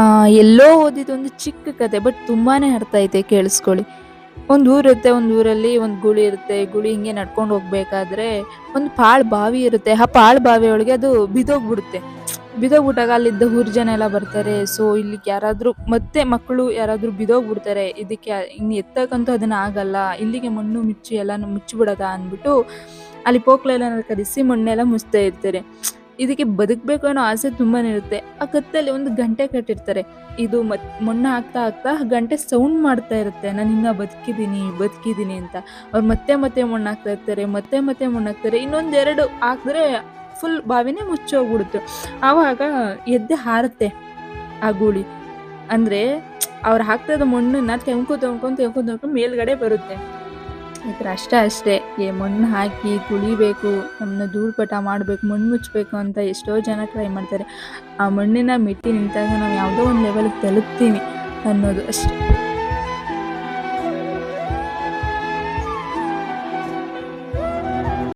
ಆ, ಓದಿದ ಒಂದು ಚಿಕ್ಕ ಕತೆ ಬಟ್ ತುಂಬಾನೇ ಅರ್ಥ ಐತೆ ಕೇಳಿಸ್ಕೊಳ್ಳಿ. ಒಂದು ಊರಿರುತ್ತೆ ಒಂದು ಊರಲ್ಲಿ ಒಂದು ಗುಳಿ ಇರುತ್ತೆ ಗುಳಿ ಹಿಂಗೆ ನಡ್ಕೊಂಡು ಹೋಗ್ಬೇಕಾದ್ರೆ ಒಂದು ಪಾಳ್ ಬಾವಿ ಇರುತ್ತೆ. ಆ ಪಾಳ್ ಬಾವಿಯೊಳಗೆ ಅದು ಬಿದೋಗ್ಬಿಡುತ್ತೆ ಬಿದೋಗ್ಬಿಟ್ಟಾಗ ಅಲ್ಲಿದ್ದ ಊರ್ ಜನ ಎಲ್ಲ ಬರ್ತಾರೆ. ಸೊ ಇಲ್ಲಿಗೆ ಯಾರಾದರೂ ಮತ್ತೆ ಮಕ್ಕಳು ಯಾರಾದರೂ ಬಿದೋಗ್ಬಿಡ್ತಾರೆ ಇದಕ್ಕೆ ಇನ್ನು ಎತ್ತಕ್ಕಂತೂ ಅದನ್ನ ಆಗಲ್ಲ. ಇಲ್ಲಿಗೆ ಮಣ್ಣು ಮುಚ್ಚಿ ಎಲ್ಲ ಮುಚ್ಚಿಬಿಡದ ಅಂದ್ಬಿಟ್ಟು ಅಲ್ಲಿ ಪೋಕ್ಲೆಲ್ಲ ಕರೆಸಿ ಮಣ್ಣೆಲ್ಲ ಮುಚ್ತಾ ಇರ್ತಾರೆ. ಇದಕ್ಕೆ ಬದುಕಬೇಕು ಅನ್ನೋ ಆಸೆ ತುಂಬಾ ಇರುತ್ತೆ. ಆ ಕತ್ತಲ್ಲಿ ಒಂದು ಗಂಟೆ ಕಟ್ಟಿರ್ತಾರೆ. ಇದು ಮತ್ ಮೊನ್ನೆ ಹಾಕ್ತಾ ಹಾಕ್ತಾ ಗಂಟೆ ಸೌಂಡ್ ಮಾಡ್ತಾ ಇರುತ್ತೆ. ನಾನು ಇನ್ನ ಬದುಕಿದ್ದೀನಿ ಬದುಕಿದ್ದೀನಿ ಅಂತ. ಅವ್ರು ಮತ್ತೆ ಮತ್ತೆ ಮಣ್ಣಾಗ್ತಾ ಇರ್ತಾರೆ, ಮತ್ತೆ ಮತ್ತೆ ಮಣ್ಣಾಗ್ತಾರೆ ಇನ್ನೊಂದೆರಡು ಹಾಕಿದ್ರೆ ಫುಲ್ ಬಾವಿನೇ ಮುಚ್ಚೋಗ್ಬಿಡುತ್ತೆ ಆವಾಗ ಎದ್ದೆ ಹಾರುತ್ತೆ ಆ ಗೂಳಿ. ಅಂದ್ರೆ ಅವ್ರು ಹಾಕ್ತಾ ಇದ್ದ ಮಣ್ಣನ್ನ ತೆಂಕು ತೆಂಕೊಂಡು ತೆಂಕೊಂಡು ತೆಮ್ಕೊಂಡ್ ಮೇಲ್ಗಡೆ ಬರುತ್ತೆ. ಅಷ್ಟ ಅಷ್ಟೇ ಅಷ್ಟೇ. ಏ, ಮಣ್ಣು ಹಾಕಿ ತುಳಿಬೇಕು ನಮ್ಮನ್ನ ಧೂಳ್ಪಟ ಮಾಡಬೇಕು, ಮಣ್ಣು ಮುಚ್ಚಬೇಕು ಅಂತ ಎಷ್ಟೋ ಜನ ಟ್ರೈ ಮಾಡ್ತಾರೆ. ಆ ಮಣ್ಣಿನ ಮೆಟ್ಟಿ ನಿಂತಾಗ ನಾವು ಯಾವುದೋ ಒಂದು ಲೆವೆಲ್ಗೆ ತಲುಪ್ತೀವಿ ಅನ್ನೋದು ಅಷ್ಟೇ.